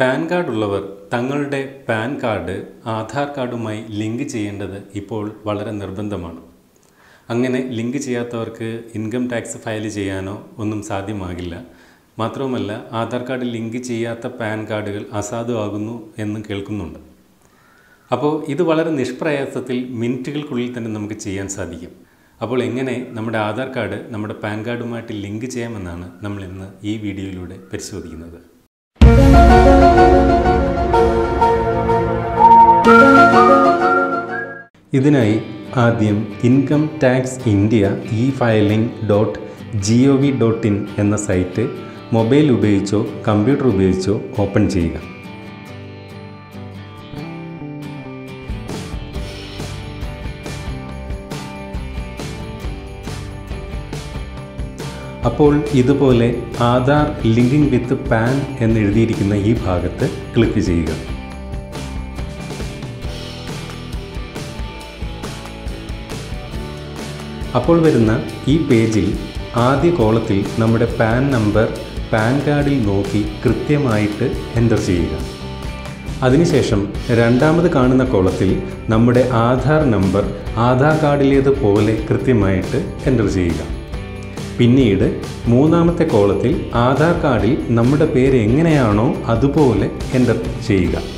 Pan card ഉള്ളവർ തങ്ങളുടെ PAN card Aadhaar കാർഡുമായി ലിങ്ക് ചെയ്യേണ്ടത് ഇപ്പോൾ വളരെ നിർബന്ധമാണ്. അങ്ങനെ ലിങ്ക് ചെയ്യാത്തവർക്ക് ഇൻകം ടാക്സ് ഫയൽ ചെയ്യാനോ ഒന്നും സാധ്യമാകില്ല. മാത്രവുമല്ല ആധാർ കാർഡ് ലിങ്ക് ചെയ്യാത്ത പാൻ കാർഡുകൾ അസാധുവാകുന്നു എന്നും കേൾക്കുന്നുണ്ട്. അപ്പോൾ ഇത് വളരെ നിഷ്പ്രയാസത്തിൽ മിനിറ്റുകൾക്കുള്ളിൽ തന്നെ നമുക്ക് ചെയ്യാൻ സാധിക്കും. അപ്പോൾ എങ്ങനെ നമ്മുടെ ആധാർ കാർഡ് നമ്മുടെ പാൻ കാർഡുമായിട്ട് ലിങ്ക് ചെയ്യാമെന്നാണ് നമ്മൾ ഇന്ന് ഈ വീഡിയോയിലൂടെ പരിശോധിക്കുന്നത്. ഇതിനായി ആദ്യം income tax India e filing dot G O V dot in എന്ന സൈറ്റ് മൊബൈൽ ഉപയോഗിച്ചോ കമ്പ്യൂട്ടർ ഉപയോഗിച്ചോ ഓപ്പൺ ചെയ്യുക. അപ്പോൾ ഇതുപോലെ ആധാർ ലിങ്കിങ് വിത്ത് പാൻ എന്നെഴുതിയിരിക്കുന്ന ഈ ഭാഗത്ത് ക്ലിക്ക് ചെയ്യുക. അപ്പോൾ വരുന്ന ഈ പേജിൽ ആദ്യ കോളത്തിൽ നമ്മുടെ പാൻ നമ്പർ പാൻ കാർഡിൽ നോക്കി കൃത്യമായിട്ട് എന്റർ ചെയ്യുക. അതിനുശേഷം രണ്ടാമത് കാണുന്ന കോളത്തിൽ നമ്മുടെ ആധാർ നമ്പർ ആധാർ കാർഡിലേതുപോലെ കൃത്യമായിട്ട് എന്റർ ചെയ്യുക. പിന്നീട് മൂന്നാമത്തെ കോളത്തിൽ ആധാർ കാർഡിൽ നമ്മുടെ പേര് എങ്ങനെയാണോ അതുപോലെ എന്റർ ചെയ്യുക.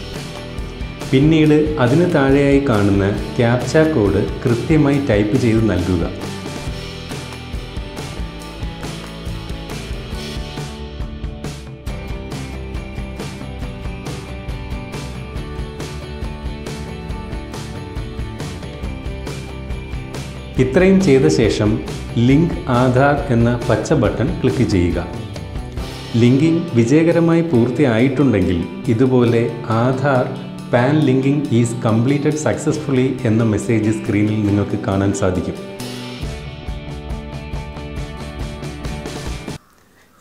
പിന്നീട് അതിന് താഴെയായി കാണുന്ന ക്യാപ്ച കോഡ് കൃത്യമായി ടൈപ്പ് ചെയ്ത് നൽകുക. ഇത്രയും ചെയ്ത ശേഷം ലിങ്ക് ആധാർ എന്ന പച്ച ബട്ടൺ ക്ലിക്ക് ചെയ്യുക. ലിങ്കിംഗ് വിജയകരമായി പൂർത്തിയായിട്ടുണ്ടെങ്കിൽ ഇതുപോലെ Aadhaar PAN linking is completed successfully എന്ന മെസ്സേജ് സ്ക്രീനിൽ നിങ്ങൾക്ക് കാണാൻ സാധിക്കും.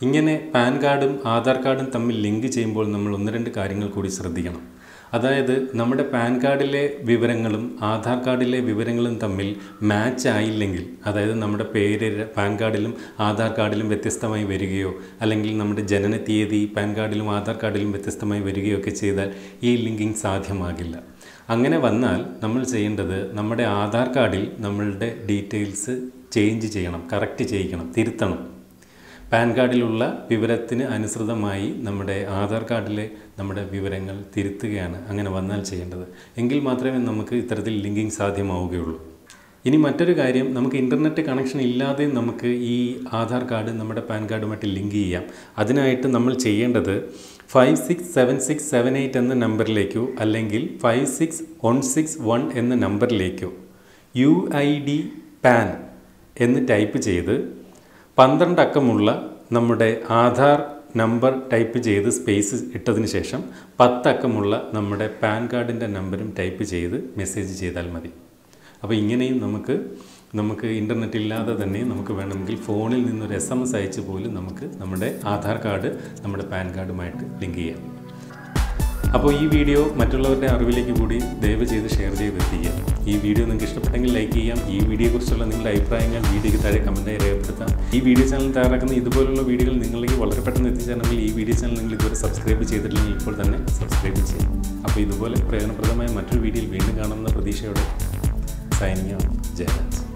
ഇങ്ങനെ പാൻ കാർഡും ആധാർ കാർഡും തമ്മിൽ ലിങ്ക് ചെയ്യുമ്പോൾ നമ്മൾ ഒന്ന് രണ്ട് കാര്യങ്ങൾ കൂടി ശ്രദ്ധിക്കണം. അതായത് നമ്മുടെ പാൻ കാർഡിലെ വിവരങ്ങളും ആധാർ കാർഡിലെ വിവരങ്ങളും തമ്മിൽ മാച്ച് ആയില്ലെങ്കിൽ അതായത് നമ്മുടെ പേര് പാൻ കാർഡിലും ആധാർ കാർഡിലും വ്യത്യസ്തമായി വരികയോ അല്ലെങ്കിൽ നമ്മുടെ ജനന തീയതി പാൻ കാർഡിലും ആധാർ കാർഡിലും വ്യത്യസ്തമായി വരികയോ ഒക്കെ ചെയ്താൽ ഈ ലിങ്കിങ് സാധ്യമാകില്ല. അങ്ങനെ വന്നാൽ നമ്മൾ ചെയ്യേണ്ടത് നമ്മുടെ ആധാർ കാർഡിൽ നമ്മളുടെ ഡീറ്റെയിൽസ് ചേഞ്ച് ചെയ്യണം കറക്റ്റ് ചെയ്യിക്കണം തിരുത്തണം. പാൻ കാർഡിലുള്ള വിവരത്തിന് അനുസൃതമായി നമ്മുടെ ആധാർ കാർഡിലെ നമ്മുടെ വിവരങ്ങൾ തിരുത്തുകയാണ് അങ്ങനെ വന്നാൽ ചെയ്യേണ്ടത്. എങ്കിൽ മാത്രമേ നമുക്ക് ഇത്തരത്തിൽ ലിങ്കിങ് സാധ്യമാവുകയുള്ളൂ. ഇനി മറ്റൊരു കാര്യം നമുക്ക് ഇന്റർനെറ്റ് കണക്ഷൻ ഇല്ലാതെ നമുക്ക് ഈ ആധാർ കാർഡ് നമ്മുടെ പാൻ കാർഡുമായിട്ട് ലിങ്ക് ചെയ്യാം. അതിനായിട്ട് നമ്മൾ ചെയ്യേണ്ടത് five six seven six seven eight എന്ന നമ്പറിലേക്കോ അല്ലെങ്കിൽ five six one six one എന്ന നമ്പറിലേക്കോ യു ഐ ഡി പാൻ എന്ന് ടൈപ്പ് ചെയ്ത് പന്ത്രണ്ട് അക്കമുള്ള നമ്മുടെ ആധാർ നമ്പർ ടൈപ്പ് ചെയ്ത് സ്പേസ് ഇട്ടതിന് ശേഷം പത്തക്കമുള്ള നമ്മുടെ പാൻ കാർഡിന്റെ നമ്പരും ടൈപ്പ് ചെയ്ത് മെസ്സേജ് ചെയ്താൽ മതി. അപ്പോൾ ഇങ്ങനെയും നമുക്ക് നമുക്ക് ഇന്റർനെറ്റ് ഇല്ലാതെ തന്നെ നമുക്ക് വേണമെങ്കിൽ ഫോണിൽ നിന്നൊരു എസ് എം എസ് അയച്ച് പോലും നമുക്ക് നമ്മുടെ ആധാർ കാർഡ് നമ്മുടെ പാൻ കാർഡുമായിട്ട് ലിങ്ക് ചെയ്യാം. അപ്പോൾ ഈ വീഡിയോ മറ്റുള്ളവരുടെ അറിവിലേക്ക് കൂടി ദയവ് ചെയ്ത് ഷെയർ ചെയ്ത് എത്തിക്കുക. ഈ വീഡിയോ നിങ്ങൾക്ക് ഇഷ്ടപ്പെട്ടെങ്കിൽ ലൈക്ക് ചെയ്യാം. ഈ വീഡിയോ വീഡിയോയെക്കുറിച്ചുള്ള നിങ്ങളുടെ അഭിപ്രായങ്ങൾ വീഡിയോയ്ക്ക് താഴെ കമന്റായി രേഖപ്പെടുത്താം. ഈ വീഡിയോ ചാനൽ തയ്യാറാക്കുന്ന ഇതുപോലുള്ള വീഡിയോകൾ നിങ്ങളിലേക്ക് വളരെ പെട്ടെന്ന് എത്തിച്ചേരണമെങ്കിൽ ഈ വീഡിയോ ചാനൽ നിങ്ങൾ ഇതുവരെ സബ്സ്ക്രൈബ് ചെയ്തിട്ടില്ലെങ്കിൽ ഇപ്പോൾ തന്നെ സബ്സ്ക്രൈബ് ചെയ്യാം അപ്പോൾ ഇതുപോലെ പ്രയോജനപ്രദമായ മറ്റൊരു വീഡിയോയിൽ വീണ്ടും കാണുന്ന പ്രതീക്ഷയോടെ സൈനിങ് ജയരാജ്.